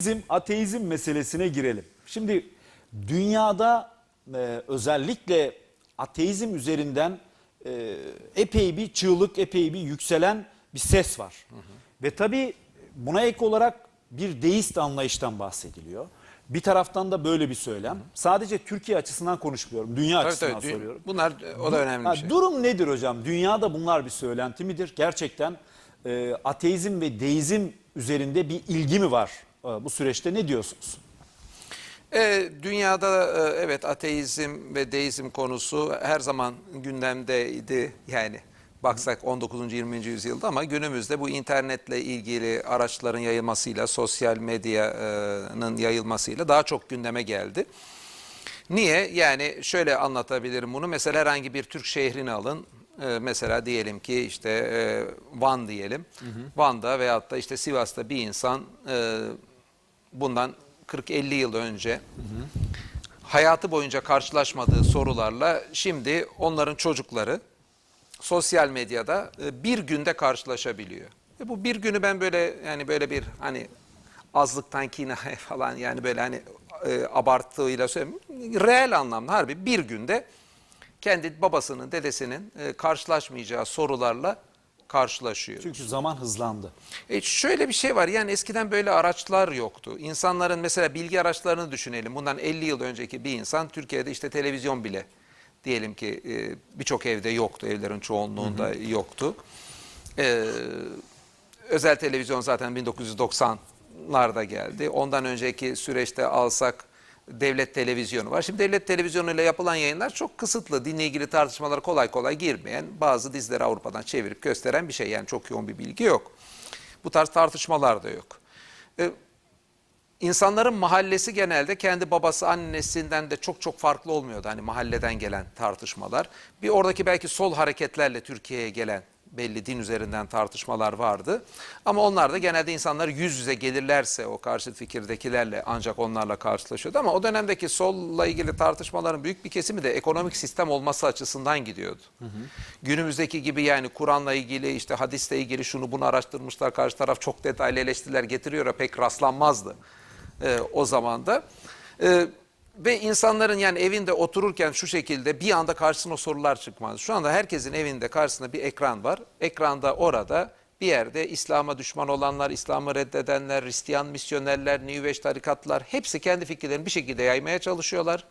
Bizim ateizm meselesine girelim. Şimdi dünyada e, özellikle ateizm üzerinden e, epey bir çığlık, epey bir yükselen bir ses var. Ve tabii buna ek olarak bir deist anlayıştan bahsediliyor. Bir taraftan da böyle bir söylem. Sadece Türkiye açısından konuşmuyorum, dünya Tabii, açısından tabii. soruyorum. Bunlar o da önemli bir şey. Durum nedir hocam? Dünyada bunlar bir söylenti midir? Gerçekten e, ateizm ve deizm üzerinde bir ilgi mi var e, bu süreçte? Ne diyorsunuz? E, dünyada e, evet ateizm ve deizm konusu her zaman gündemdeydi. Yani baksak 19. 20. yüzyılda ama günümüzde bu internetle ilgili araçların yayılmasıyla, sosyal medyanın yayılmasıyla daha çok gündeme geldi. Niye? Yani şöyle anlatabilirim bunu. Mesela herhangi bir Türk şehrini alın. Ee, mesela diyelim ki işte e, Van diyelim. Van'da veyahut da işte Sivas'ta bir insan e, bundan 40-50 yıl önce hayatı boyunca karşılaşmadığı sorularla şimdi onların çocukları sosyal medyada e, bir günde karşılaşabiliyor. Ve bu bir günü ben böyle yani böyle bir hani azlıktan kinaye falan yani böyle hani e, abarttığıyla söylemiyorum. Reel anlamda harbi bir günde kendi babasının, dedesinin e, karşılaşmayacağı sorularla karşılaşıyor. Çünkü zaman hızlandı. E şöyle bir şey var yani eskiden böyle araçlar yoktu. İnsanların mesela bilgi araçlarını düşünelim. Bundan 50 yıl önceki bir insan Türkiye'de işte televizyon bile diyelim ki e, birçok evde yoktu. Evlerin çoğunluğunda yoktu. E, özel televizyon zaten 1990'larda geldi. Ondan önceki süreçte alsak devlet televizyonu var. Şimdi devlet televizyonuyla yapılan yayınlar çok kısıtlı. Dinle ilgili tartışmalara kolay kolay girmeyen, bazı dizileri Avrupa'dan çevirip gösteren bir şey. Yani çok yoğun bir bilgi yok. Bu tarz tartışmalar da yok. Ee, İnsanların mahallesi genelde kendi babası annesinden de çok çok farklı olmuyordu. Hani mahalleden gelen tartışmalar. Bir oradaki belki sol hareketlerle Türkiye'ye gelen belli din üzerinden tartışmalar vardı. Ama onlar da genelde insanlar yüz yüze gelirlerse o karşı fikirdekilerle ancak onlarla karşılaşıyordu. Ama o dönemdeki solla ilgili tartışmaların büyük bir kesimi de ekonomik sistem olması açısından gidiyordu. Günümüzdeki gibi yani Kur'an'la ilgili işte hadisle ilgili şunu bunu araştırmışlar. Karşı taraf çok detaylı eleştiriler getiriyor pek rastlanmazdı e, o zaman da. E, ve insanların yani evinde otururken şu şekilde bir anda karşısına sorular çıkmaz. Şu anda herkesin evinde karşısında bir ekran var. Ekranda orada bir yerde İslam'a düşman olanlar, İslam'ı reddedenler, Hristiyan misyonerler, New Age tarikatlar hepsi kendi fikirlerini bir şekilde yaymaya çalışıyorlar.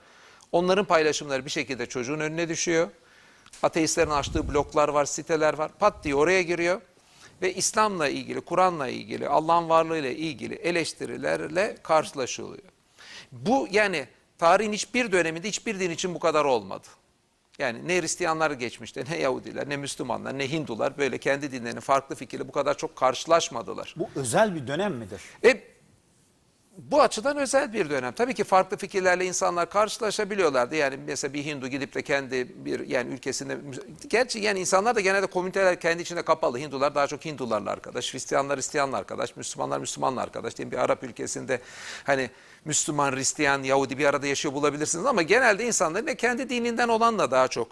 Onların paylaşımları bir şekilde çocuğun önüne düşüyor. Ateistlerin açtığı bloklar var, siteler var. Pat diye oraya giriyor ve İslam'la ilgili, Kur'an'la ilgili, Allah'ın varlığıyla ilgili eleştirilerle karşılaşılıyor. Bu yani tarihin hiçbir döneminde hiçbir din için bu kadar olmadı. Yani ne Hristiyanlar geçmişte, ne Yahudiler, ne Müslümanlar, ne Hindular böyle kendi dinlerinin farklı fikirle bu kadar çok karşılaşmadılar. Bu özel bir dönem midir? E, bu açıdan özel bir dönem. Tabii ki farklı fikirlerle insanlar karşılaşabiliyorlardı. Yani mesela bir Hindu gidip de kendi bir yani ülkesinde gerçi yani insanlar da genelde komüniteler kendi içinde kapalı. Hindular daha çok Hindularla arkadaş, Hristiyanlar Hristiyanla arkadaş, Müslümanlar Müslümanla arkadaş. Diyelim bir Arap ülkesinde hani Müslüman, Hristiyan, Yahudi bir arada yaşıyor bulabilirsiniz ama genelde insanların kendi dininden olanla daha çok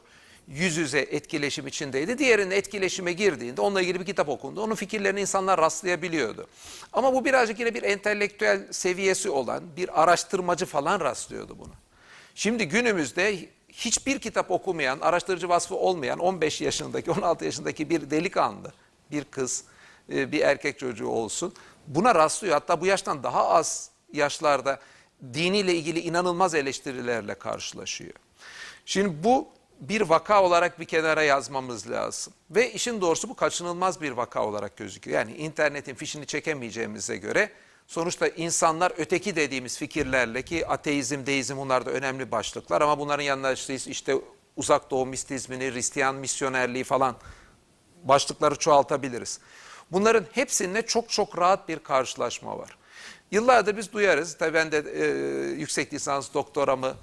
yüz yüze etkileşim içindeydi. Diğerinin etkileşime girdiğinde onunla ilgili bir kitap okundu. Onun fikirlerini insanlar rastlayabiliyordu. Ama bu birazcık yine bir entelektüel seviyesi olan bir araştırmacı falan rastlıyordu bunu. Şimdi günümüzde hiçbir kitap okumayan, araştırıcı vasfı olmayan 15 yaşındaki, 16 yaşındaki bir delikanlı, bir kız, e, bir erkek çocuğu olsun buna rastlıyor. Hatta bu yaştan daha az yaşlarda diniyle ilgili inanılmaz eleştirilerle karşılaşıyor. Şimdi bu bir vaka olarak bir kenara yazmamız lazım. Ve işin doğrusu bu kaçınılmaz bir vaka olarak gözüküyor. Yani internetin fişini çekemeyeceğimize göre sonuçta insanlar öteki dediğimiz fikirlerle ki ateizm, deizm bunlar da önemli başlıklar ama bunların yanında işte, işte uzak doğu mistizmini, Hristiyan misyonerliği falan başlıkları çoğaltabiliriz. Bunların hepsinde çok çok rahat bir karşılaşma var. Yıllardır biz duyarız. Tabii ben de e, yüksek lisans doktoramı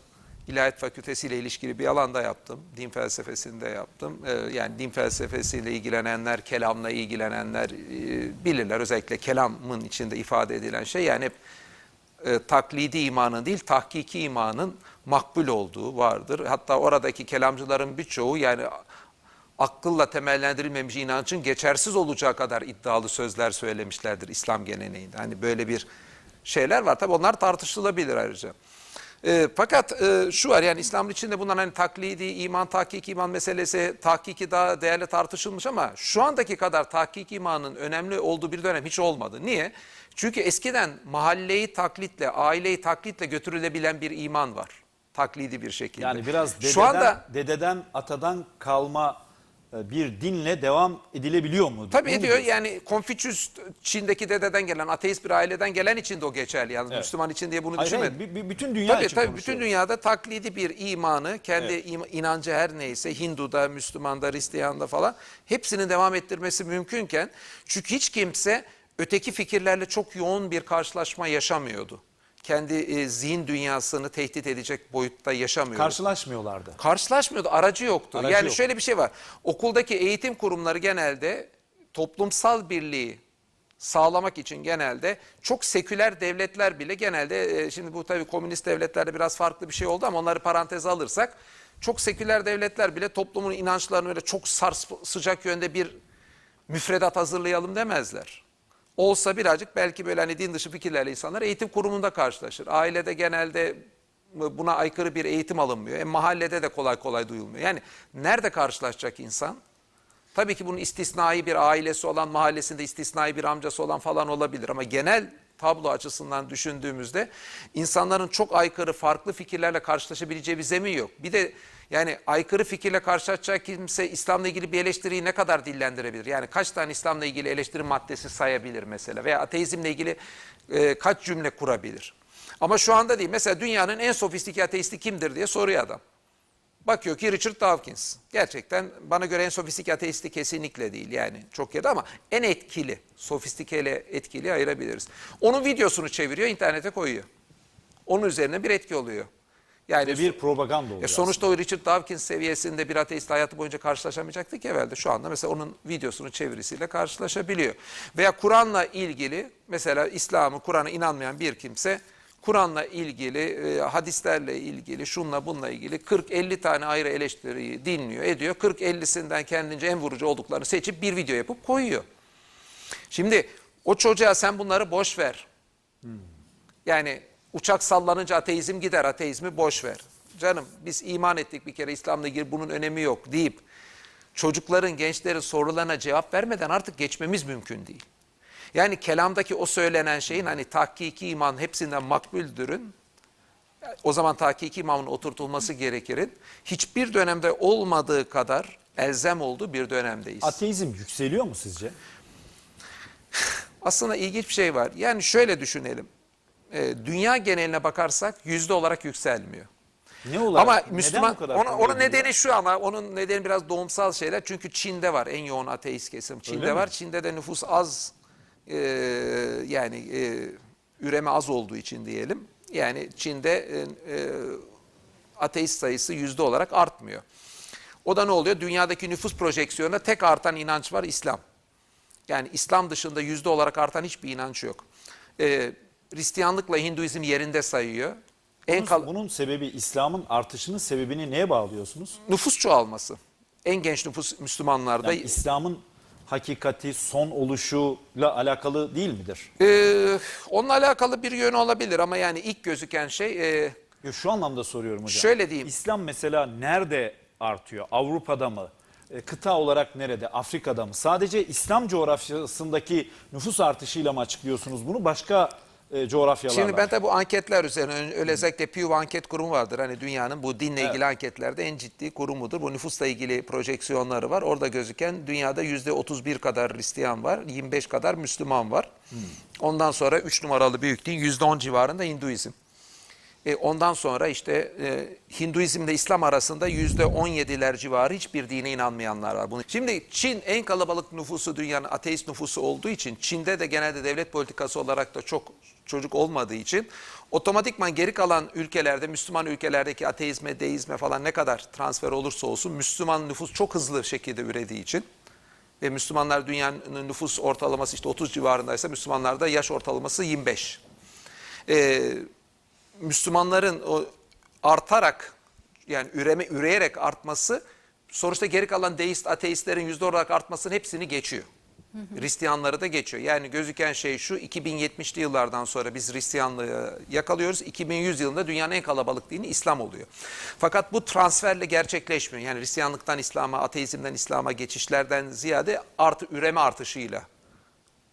İlahiyat Fakültesi ile ilişkili bir alanda yaptım. Din felsefesinde yaptım. Ee, yani din felsefesiyle ilgilenenler, kelamla ilgilenenler e, bilirler. Özellikle kelamın içinde ifade edilen şey yani hep e, taklidi imanın değil, tahkiki imanın makbul olduğu vardır. Hatta oradaki kelamcıların birçoğu yani akılla temellendirilmemiş inancın geçersiz olacağı kadar iddialı sözler söylemişlerdir İslam geleneğinde. Hani böyle bir şeyler var. Tabii onlar tartışılabilir ayrıca. E, fakat e, şu var yani İslam'ın içinde bunların hani taklidi, iman, tahkik iman meselesi, tahkiki daha değerli tartışılmış ama şu andaki kadar tahkik imanın önemli olduğu bir dönem hiç olmadı. Niye? Çünkü eskiden mahalleyi taklitle, aileyi taklitle götürülebilen bir iman var. Taklidi bir şekilde. Yani biraz dededen, şu anda dededen atadan kalma bir dinle devam edilebiliyor mu? Tabii mu ediyor. diyorsun? Yani Konfüçyüs Çin'deki dededen gelen ateist bir aileden gelen için de o geçerli. Yani Müslüman için diye bunu Hayır, düşünmedim. hayır, bütün dünya Tabii için tabii bütün dünyada taklidi bir imanı, kendi Evet. im- inancı her neyse Hindu'da, Müslüman'da, Hristiyan'da falan hepsinin devam ettirmesi mümkünken çünkü hiç kimse öteki fikirlerle çok yoğun bir karşılaşma yaşamıyordu. Kendi e, zihin dünyasını tehdit edecek boyutta yaşamıyordu. Karşılaşmıyorlardı. Karşılaşmıyordu, aracı yoktu. Aracı yani yok. şöyle bir şey var. Okuldaki eğitim kurumları genelde toplumsal birliği sağlamak için genelde çok seküler devletler bile genelde e, şimdi bu tabii komünist devletlerde biraz farklı bir şey oldu ama onları paranteze alırsak çok seküler devletler bile toplumun inançlarını öyle çok sars sıcak yönde bir müfredat hazırlayalım demezler. Olsa birazcık belki böyle hani din dışı fikirlerle insanlar eğitim kurumunda karşılaşır. Ailede genelde buna aykırı bir eğitim alınmıyor. E, mahallede de kolay kolay duyulmuyor. Yani nerede karşılaşacak insan? Tabii ki bunun istisnai bir ailesi olan, mahallesinde istisnai bir amcası olan falan olabilir. Ama genel tablo açısından düşündüğümüzde insanların çok aykırı farklı fikirlerle karşılaşabileceği bir zemin yok. Bir de yani aykırı fikirle karşılaşacak kimse İslam'la ilgili bir eleştiriyi ne kadar dillendirebilir? Yani kaç tane İslam'la ilgili eleştiri maddesi sayabilir mesela? Veya ateizmle ilgili e, kaç cümle kurabilir? Ama şu anda değil. Mesela dünyanın en sofistike ateisti kimdir diye soruyor adam. Bakıyor ki Richard Dawkins. Gerçekten bana göre en sofistike ateisti kesinlikle değil yani çok yerde ama en etkili, sofistikeyle etkili ayırabiliriz. Onun videosunu çeviriyor, internete koyuyor. Onun üzerine bir etki oluyor. Yani Ve bir propaganda oluyor. e sonuçta o Richard Dawkins seviyesinde bir ateist hayatı boyunca karşılaşamayacaktı ki evvelde. Şu anda mesela onun videosunu çevirisiyle karşılaşabiliyor. Veya Kur'an'la ilgili mesela İslam'ı, Kur'an'a inanmayan bir kimse Kur'an'la ilgili, e, hadislerle ilgili, şunla bununla ilgili 40-50 tane ayrı eleştiriyi dinliyor, ediyor. 40-50'sinden kendince en vurucu olduklarını seçip bir video yapıp koyuyor. Şimdi o çocuğa sen bunları boş ver. Yani uçak sallanınca ateizm gider, ateizmi boş ver. Canım biz iman ettik bir kere İslam'la ilgili bunun önemi yok deyip çocukların, gençlerin sorularına cevap vermeden artık geçmemiz mümkün değil. Yani kelamdaki o söylenen şeyin hani tahkiki iman hepsinden makbuldürün. O zaman tahkiki imanın oturtulması gerekirin. Hiçbir dönemde olmadığı kadar elzem olduğu bir dönemdeyiz. Ateizm yükseliyor mu sizce? Aslında ilginç bir şey var. Yani şöyle düşünelim. Ee, dünya geneline bakarsak yüzde olarak yükselmiyor. Ne olarak? Ama Müslüman, kadar ona- onun nedeni şu ama onun nedeni biraz doğumsal şeyler. Çünkü Çin'de var en yoğun ateist kesim. Çin'de mi? var. Çin'de de nüfus az e, yani e, üreme az olduğu için diyelim. Yani Çin'de e, e, ateist sayısı yüzde olarak artmıyor. O da ne oluyor? Dünyadaki nüfus projeksiyonunda tek artan inanç var İslam. Yani İslam dışında yüzde olarak artan hiçbir inanç yok. E, Hristiyanlıkla Hinduizm yerinde sayıyor. En Bunun, bunun sebebi İslam'ın artışının sebebini neye bağlıyorsunuz? nüfus çoğalması. En genç nüfus Müslümanlarda. Yani İslam'ın hakikati son oluşuyla alakalı değil midir? Ee, onunla alakalı bir yönü olabilir ama yani ilk gözüken şey e, Yo, şu anlamda soruyorum hocam. Şöyle diyeyim. İslam mesela nerede artıyor? Avrupa'da mı? E, Kıta olarak nerede? Afrika'da mı? Sadece İslam coğrafyasındaki nüfus artışıyla mı açıklıyorsunuz bunu? Başka e, coğrafyalarla. Şimdi ben de bu anketler üzerine öyle özellikle Pew anket kurumu vardır. Hani dünyanın bu dinle ilgili anketlerde en ciddi kurumudur. Bu nüfusla ilgili projeksiyonları var. Orada gözüken dünyada yüzde 31 kadar Hristiyan var, 25 kadar Müslüman var. Ondan sonra 3 numaralı büyük din yüzde 10 civarında Hinduizm. E, ondan sonra işte e, Hinduizmle İslam arasında yüzde 17'ler civarı hiçbir dine inanmayanlar var. Bunu. Şimdi Çin en kalabalık nüfusu dünyanın ateist nüfusu olduğu için Çin'de de genelde devlet politikası olarak da çok çocuk olmadığı için otomatikman geri kalan ülkelerde Müslüman ülkelerdeki ateizme, deizme falan ne kadar transfer olursa olsun Müslüman nüfus çok hızlı şekilde ürediği için ve Müslümanlar dünyanın nüfus ortalaması işte 30 civarındaysa Müslümanlarda yaş ortalaması 25. Ee, Müslümanların o artarak yani üreme üreyerek artması sonuçta geri kalan deist ateistlerin yüzde olarak artmasının hepsini geçiyor. Hristiyanları da geçiyor. Yani gözüken şey şu 2070'li yıllardan sonra biz Hristiyanlığı yakalıyoruz. 2100 yılında dünyanın en kalabalık dini İslam oluyor. Fakat bu transferle gerçekleşmiyor. Yani Hristiyanlıktan İslam'a, ateizmden İslam'a geçişlerden ziyade artı üreme artışıyla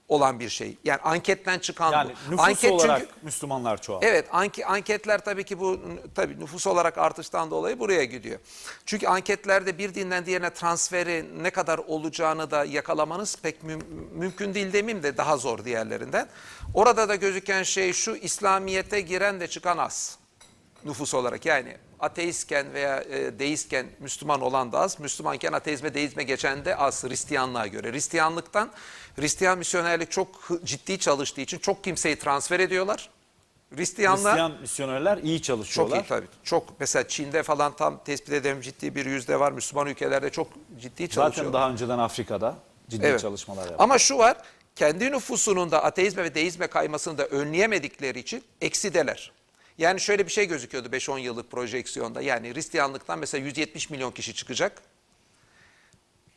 olan bir şey. Yani anketten çıkan Yani bu. nüfus Anket olarak çünkü Müslümanlar çoğaldı. Evet anki, anketler tabii ki bu tabii nüfus olarak artıştan dolayı buraya gidiyor. Çünkü anketlerde bir dinden diğerine transferi ne kadar olacağını da yakalamanız pek müm- mümkün değil demeyeyim de daha zor diğerlerinden. Orada da gözüken şey şu İslamiyet'e giren de çıkan az nüfus olarak yani ateistken veya e, deistken Müslüman olan da az, Müslümanken ateizme deizme geçen de az Hristiyanlığa göre. Hristiyanlıktan Hristiyan misyonerlik çok ciddi çalıştığı için çok kimseyi transfer ediyorlar. Hristiyanlar Hristiyan misyonerler iyi çok çalışıyorlar. iyi tabii. Çok mesela Çin'de falan tam tespit edemem ciddi bir yüzde var. Müslüman ülkelerde çok ciddi çalışıyorlar. Zaten daha önceden Afrika'da ciddi Evet. çalışmalar yapıyor. Ama şu var, kendi nüfusunun da ateizme ve deizme kaymasını da önleyemedikleri için eksideler. Yani şöyle bir şey gözüküyordu 5-10 yıllık projeksiyonda. Yani Hristiyanlıktan mesela 170 milyon kişi çıkacak.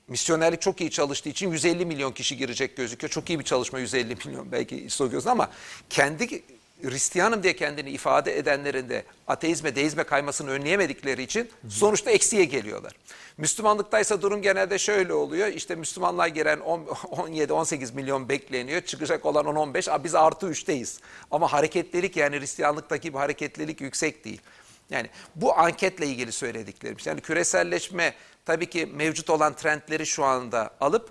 Misyonerlik çok iyi çalıştığı için 150 milyon kişi girecek gözüküyor. Çok iyi bir çalışma 150 milyon belki istiyoruz ama kendi Hristiyanım diye kendini ifade edenlerin de ateizme, deizme kaymasını önleyemedikleri için sonuçta eksiye geliyorlar. Müslümanlıktaysa durum genelde şöyle oluyor. İşte Müslümanlığa giren 17-18 milyon bekleniyor. Çıkacak olan 10-15. Aa, Biz artı 3'teyiz. Ama hareketlilik yani Hristiyanlıktaki bu hareketlilik yüksek değil. Yani bu anketle ilgili söylediklerim. Yani küreselleşme tabii ki mevcut olan trendleri şu anda alıp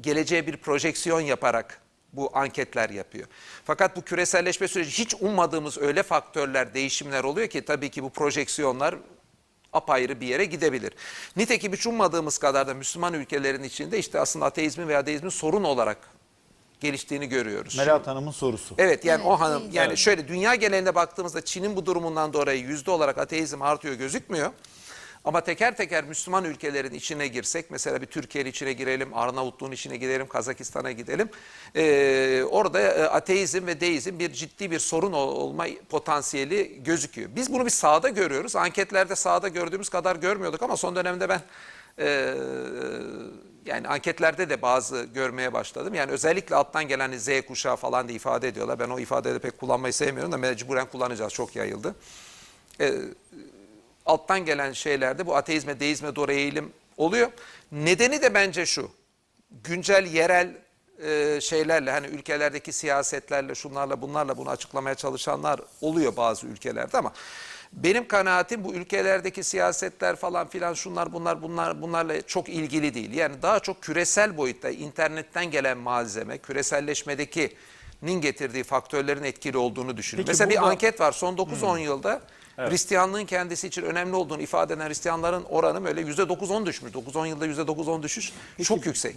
geleceğe bir projeksiyon yaparak bu anketler yapıyor. Fakat bu küreselleşme süreci hiç ummadığımız öyle faktörler, değişimler oluyor ki tabii ki bu projeksiyonlar apayrı bir yere gidebilir. Nitekim hiç ummadığımız kadar da Müslüman ülkelerin içinde işte aslında ateizmin veya deizmin sorun olarak geliştiğini görüyoruz. Melahat Hanım'ın sorusu. Evet yani Evet, o hanım yani Evet. şöyle dünya genelinde baktığımızda Çin'in bu durumundan dolayı yüzde olarak ateizm artıyor gözükmüyor. Ama teker teker Müslüman ülkelerin içine girsek mesela bir Türkiye'nin içine girelim, Arnavutluğun içine gidelim, Kazakistan'a gidelim. Ee, orada e, ateizm ve deizm bir ciddi bir sorun ol- olma potansiyeli gözüküyor. Biz bunu bir sahada görüyoruz. Anketlerde sahada gördüğümüz kadar görmüyorduk ama son dönemde ben e, yani anketlerde de bazı görmeye başladım. Yani özellikle alttan gelen Z kuşağı falan diye ifade ediyorlar. Ben o ifadeleri pek kullanmayı sevmiyorum da mecburen kullanacağız. Çok yayıldı. Ee, alttan gelen şeylerde bu ateizme, deizme doğru eğilim oluyor. Nedeni de bence şu. Güncel yerel e, şeylerle hani ülkelerdeki siyasetlerle şunlarla bunlarla bunu açıklamaya çalışanlar oluyor bazı ülkelerde ama benim kanaatim bu ülkelerdeki siyasetler falan filan şunlar bunlar bunlar bunlarla çok ilgili değil. Yani daha çok küresel boyutta internetten gelen malzeme, küreselleşmedeki nin getirdiği faktörlerin etkili olduğunu düşünüyorum. Peki Mesela bir burada- anket var son 9-10 yılda Hristiyanlığın kendisi için önemli olduğunu ifade eden Hristiyanların oranı böyle %9-10 düşmüş. 9-10 yılda %9-10 düşüş çok yüksek.